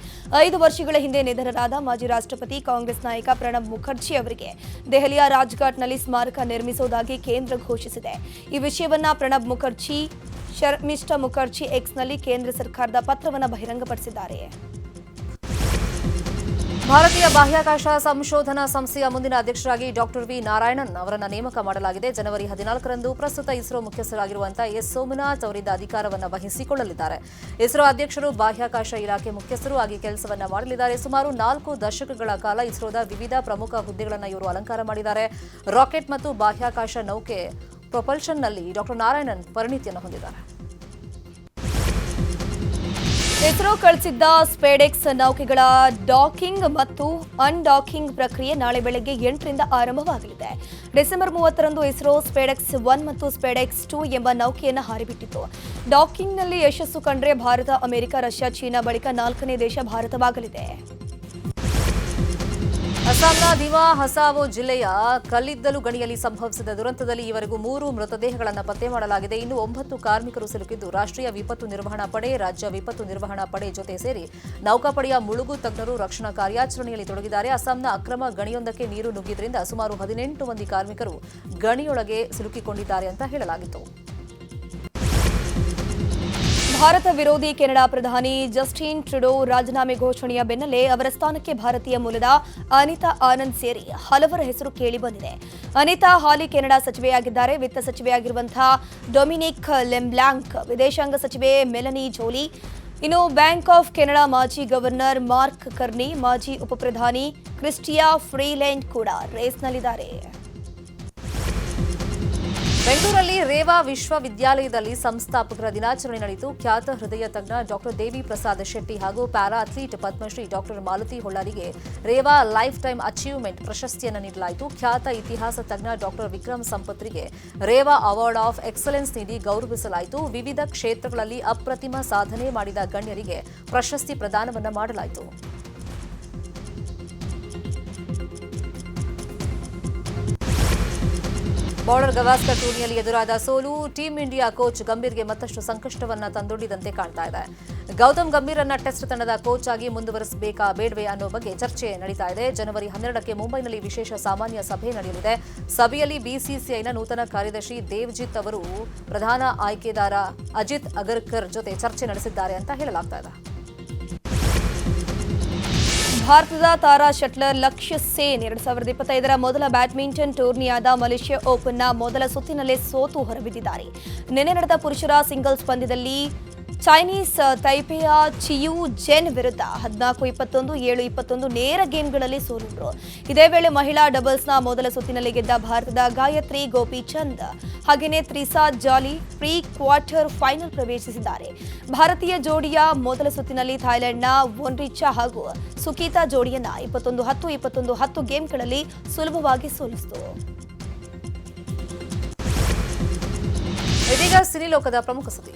ಐದು ವರ್ಷಗಳ ಹಿಂದೆ ನಿಧನರಾದ ಮಾಜಿ ರಾಷ್ಟ್ರಪತಿ, ಕಾಂಗ್ರೆಸ್ ನಾಯಕ ಪ್ರಣಬ್ ಮುಖರ್ಜಿ ಅವರಿಗೆ ದೆಹಲಿಯ ರಾಜ್ಘಾಟ್ನಲ್ಲಿ ಸ್ಮಾರಕ ನಿರ್ಮಿಸುವುದಾಗಿ ಕೇಂದ್ರ ಘೋಷಿಸಿದೆ. ಈ ವಿಷಯವನ್ನ ಪ್ರಣಬ್ ಮುಖರ್ಜಿ, ಶರ್ಮಿಷ್ಠ ಮುಖರ್ಜಿ ಎಕ್ಸ್ನಲ್ಲಿ ಕೇಂದ್ರ ಸರ್ಕಾರದ ಪತ್ರವನ್ನು ಬಹಿರಂಗಪಡಿಸಿದ್ದಾರೆ. ಭಾರತೀಯ ಬಾಹ್ಯಾಕಾಶ ಸಂಶೋಧನಾ ಸಂಸ್ಥೆಯ ಮುಂದಿನ ಅಧ್ಯಕ್ಷರಾಗಿ ಡಾಕ್ಟರ್ ವಿ ನಾರಾಯಣನ್ ಅವರನ್ನು ನೇಮಕ ಮಾಡಲಾಗಿದೆ. ಜನವರಿ ಹದಿನಾಲ್ಕರಂದು ಪ್ರಸ್ತುತ ಇಸ್ರೋ ಮುಖ್ಯಸ್ಥರಾಗಿರುವಂತಹ ಎಸ್. ಸೋಮನಾಥ್ ಅವರಿಂದ ಅಧಿಕಾರವನ್ನು ವಹಿಸಿಕೊಳ್ಳಲಿದ್ದಾರೆ. ಇಸ್ರೋ ಅಧ್ಯಕ್ಷರು, ಬಾಹ್ಯಾಕಾಶ ಇಲಾಖೆ ಮುಖ್ಯಸ್ಥರು ಆಗಿ ಕೆಲಸವನ್ನು ಮಾಡಲಿದ್ದಾರೆ. ಸುಮಾರು ನಾಲ್ಕು ದಶಕಗಳ ಕಾಲ ಇಸ್ರೋದ ವಿವಿಧ ಪ್ರಮುಖ ಹುದ್ದೆಗಳನ್ನು ಇವರು ಅಲಂಕಾರ ಮಾಡಿದ್ದಾರೆ. ರಾಕೆಟ್ ಮತ್ತು ಬಾಹ್ಯಾಕಾಶ ನೌಕೆ ಪ್ರೊಪಲ್ಷನ್ನಲ್ಲಿ ಡಾಕ್ಟರ್ ನಾರಾಯಣನ್ ಪರಿಣಿತಿಯನ್ನು ಹೊಂದಿದ್ದಾರೆ. ಇಸ್ರೋ ಕಳಿಸಿದ್ದ ಸ್ಪೇಡೆಕ್ಸ್ ನೌಕೆಗಳ ಡಾಕಿಂಗ್ ಮತ್ತು ಅನ್ಡಾಕಿಂಗ್ ಪ್ರಕ್ರಿಯೆ ನಾಳೆ ಬೆಳಗ್ಗೆ ಎಂಟರಿಂದ ಆರಂಭವಾಗಲಿದೆ. ಡಿಸೆಂಬರ್ ಮೂವತ್ತರಂದು ಇಸ್ರೋ ಸ್ಪೇಡೆಕ್ಸ್ ಒನ್ ಮತ್ತು ಸ್ಪೇಡೆಕ್ಸ್ ಟೂ ಎಂಬ ನೌಕೆಯನ್ನು ಹಾರಿಬಿಟ್ಟಿತ್ತು. ಡಾಕಿಂಗ್ನಲ್ಲಿ ಯಶಸ್ಸು ಕಂಡ್ರೆ ಭಾರತ, ಅಮೆರಿಕ, ರಷ್ಯಾ, ಚೀನಾ ಬಳಿಕ ನಾಲ್ಕನೇ ದೇಶ ಭಾರತವಾಗಲಿದೆ. ಅಸ್ಸಾಂನ ದಿವಾ ಹಸಾವೋ ಜಿಲ್ಲೆಯ ಕಲ್ಲಿದ್ದಲು ಗಣಿಯಲ್ಲಿ ಸಂಭವಿಸಿದ ದುರಂತದಲ್ಲಿ ಈವರೆಗೂ ಮೂರು ಮೃತದೇಹಗಳನ್ನು ಪತ್ತೆ ಮಾಡಲಾಗಿದೆ. ಇನ್ನು ಒಂಬತ್ತು ಕಾರ್ಮಿಕರು ಸಿಲುಕಿದ್ದು, ರಾಷ್ಟ್ರೀಯ ವಿಪತ್ತು ನಿರ್ವಹಣಾ ಪಡೆ, ರಾಜ್ಯ ವಿಪತ್ತು ನಿರ್ವಹಣಾ ಪಡೆ ಜೊತೆ ಸೇರಿ ನೌಕಾಪಡೆಯ ಮುಳುಗು ತಜ್ಞರು ರಕ್ಷಣಾ ಕಾರ್ಯಾಚರಣೆಯಲ್ಲಿ ತೊಡಗಿದ್ದಾರೆ. ಅಸ್ಸಾಂನ ಅಕ್ರಮ ಗಣಿಯೊಂದಕ್ಕೆ ನೀರು ನುಗ್ಗಿದ್ರಿಂದ ಸುಮಾರು ಹದಿನೆಂಟು ಮಂದಿ ಕಾರ್ಮಿಕರು ಗಣಿಯೊಳಗೆ ಸಿಲುಕಿಕೊಂಡಿದ್ದಾರೆ ಅಂತ ಹೇಳಲಾಗಿತ್ತು. ಭಾರತ ವಿರೋಧಿ ಕೆನಡಾ ಪ್ರಧಾನಿ ಜಸ್ಟಿನ್ ಟ್ರುಡೋ ರಾಜೀನಾಮೆ ಘೋಷಣೆಯ ಬೆನ್ನಲ್ಲೇ ಅವರ ಸ್ಥಾನಕ್ಕೆ ಭಾರತೀಯ ಮೂಲದ ಅನಿತಾ ಆನಂದ್ ಸೇರಿ ಹಲವರ ಹೆಸರು ಕೇಳಿಬಂದಿದೆ ಅನಿತಾ ಹಾಲಿ ಕೆನಡಾ ಸಚಿವೆಯಾಗಿದ್ದಾರೆ ವಿತ್ತ ಸಚಿವೆಯಾಗಿರುವಂತಹ ಡೊಮಿನಿಕ್ ಲೆಂಬ್ಲಾಂಕ್, ವಿದೇಶಾಂಗ ಸಚಿವೆ ಮೆಲನಿ ಜೋಲಿ, ಇನ್ನು ಬ್ಯಾಂಕ್ ಆಫ್ ಕೆನಡಾ ಮಾಜಿ ಗವರ್ನರ್ ಮಾರ್ಕ್ ಕರ್ನಿ, ಮಾಜಿ ಉಪಪ್ರಧಾನಿ ಕ್ರಿಸ್ಟಿಯಾ ಫ್ರೀಲ್ಯಾಂಡ್ ಕೂಡ ರೇಸ್ನಲ್ಲಿದ್ದಾರೆ. ಬೆಂಗಳೂರಲ್ಲಿ ರೇವಾ ವಿಶ್ವವಿದ್ಯಾಲಯದಲ್ಲಿ ಸಂಸ್ಥಾಪಕರ ದಿನಾಚರಣೆ ನಡೆಯಿತು. ಖ್ಯಾತ ಹೃದಯ ತಜ್ಞ ಡಾಕ್ಟರ್ ದೇವಿ ಪ್ರಸಾದ್ ಶೆಟ್ಟಿ ಹಾಗೂ para athlete Padmashri doctor Malathi ಹೊಳ್ಳಾರಿಗೆ Reva lifetime achievement ಪ್ರಶಸ್ತಿಯನ್ನು ನೀಡಲಾಯಿತು. ಖ್ಯಾತ ಇತಿಹಾಸ ತಜ್ಞ ಡಾಕ್ಟರ್ ವಿಕ್ರಮ್ ಸಂಪತ್ರಿಗೆ ರೇವಾ ಅವಾರ್ಡ್ ಆಫ್ ಎಕ್ಸಲೆನ್ಸ್ ನೀಡಿ ಗೌರವಿಸಲಾಯಿತು. ವಿವಿಧ ಕ್ಷೇತ್ರಗಳಲ್ಲಿ ಅಪ್ರತಿಮ ಸಾಧನೆ ಮಾಡಿದ ಗಣ್ಯರಿಗೆ ಪ್ರಶಸ್ತಿ ಪ್ರದಾನವನ್ನು ಮಾಡಲಾಯಿತು. ಬಾರ್ಡರ್ ಗವಾಸ್ಕರ್ ಟೂರ್ನಿಯಲ್ಲಿ ಎದುರಾದ ಸೋಲು, ಟೀಂ ಇಂಡಿಯಾ ಕೋಚ್ ಗಂಭೀರ್ಗೆ ಮತ್ತಷ್ಟು ಸಂಕಷ್ಟವನ್ನ ತಂದೊಡ್ಡಿದಂತೆ ಕಾಣ್ತಾ ಇದೆ. ಗೌತಮ್ ಗಂಭೀರನ್ನ ಟೆಸ್ಟ್ ತಂಡದ ಕೋಚ್ ಆಗಿ ಮುಂದುವರಿಸಬೇಕಾ ಬೇಡವೇ ಅನ್ನೋ ಬಗ್ಗೆ ಚರ್ಚೆ ನಡೀತಾ ಇದೆ. ಜನವರಿ ಹನ್ನೆರಡಕ್ಕೆ ಮುಂಬೈನಲ್ಲಿ ವಿಶೇಷ ಸಾಮಾನ್ಯ ಸಭೆ ನಡೆಯಲಿದೆ. ಸಭೆಯಲ್ಲಿ ಬಿಸಿಸಿಐನ ನೂತನ ಕಾರ್ಯದರ್ಶಿ ದೇವ್ಜಿತ್ ಅವರು ಪ್ರಧಾನ ಆಯ್ಕೆದಾರ ಅಜಿತ್ ಅಗರ್ಕರ್ ಜೊತೆ ಚರ್ಚೆ ನಡೆಸಿದ್ದಾರೆ ಅಂತ ಹೇಳಲಾಗ್ತಾ ಇದೆ. ಭಾರತದ ತಾರಾ ಶಟ್ಲರ್ ಲಕ್ಷ್ಯ ಸೇನ್ ಎರಡ್ ಸಾವಿರದ ಇಪ್ಪತ್ತೈದರ ಮೊದಲ ಬ್ಯಾಡ್ಮಿಂಟನ್ ಟೂರ್ನಿಯಾದ ಮಲೇಷ್ಯಾ ಓಪನ್ನ ಮೊದಲ ಸುತ್ತಿನಲ್ಲೇ ಸೋತು ಹೊರಬಿದ್ದಿದ್ದಾರೆ. ನಿನ್ನೆ ನಡೆದ ಪುರುಷರ ಸಿಂಗಲ್ಸ್ ಪಂದ್ಯದಲ್ಲಿ ಚೈನೀಸ್ ತೈಪೆಯ ಚಿಯು ಜೆನ್ ವಿರುದ್ಧ ಹದಿನಾಲ್ಕು ಇಪ್ಪತ್ತೊಂದು, ಏಳು ಇಪ್ಪತ್ತೊಂದು ನೇರ ಗೇಮ್ಗಳಲ್ಲಿ ಸೋಲಿದ್ರು ಇದೇ ವೇಳೆ ಮಹಿಳಾ ಡಬಲ್ಸ್ನ ಮೊದಲ ಸುತ್ತಿನಲ್ಲಿ ಗೆದ್ದ ಭಾರತದ ಗಾಯತ್ರಿ ಗೋಪಿಚಂದ್ ಹಾಗೆಯೇ Treesa Jolly pre quarter final ಪ್ರವೇಶಿಸಿದ್ದಾರೆ. ಭಾರತೀಯ ಜೋಡಿಯ ಮೊದಲ ಸುತ್ತಿನಲ್ಲಿ ಥಾಯ್ಲೆಂಡ್ನ ವೊನ್ರಿಚಾ ಹಾಗೂ ಸುಕೀತಾ ಜೋಡಿಯನ್ನ ಇಪ್ಪತ್ತೊಂದು ಹತ್ತು ಇಪ್ಪತ್ತೊಂದು ಹತ್ತು ಗೇಮ್ಗಳಲ್ಲಿ ಸುಲಭವಾಗಿ ಸೋಲಿಸಿತು. ಇದೀಗ ಸಿನಿಲೋಕದ ಪ್ರಮುಖ ಸುದ್ದಿ.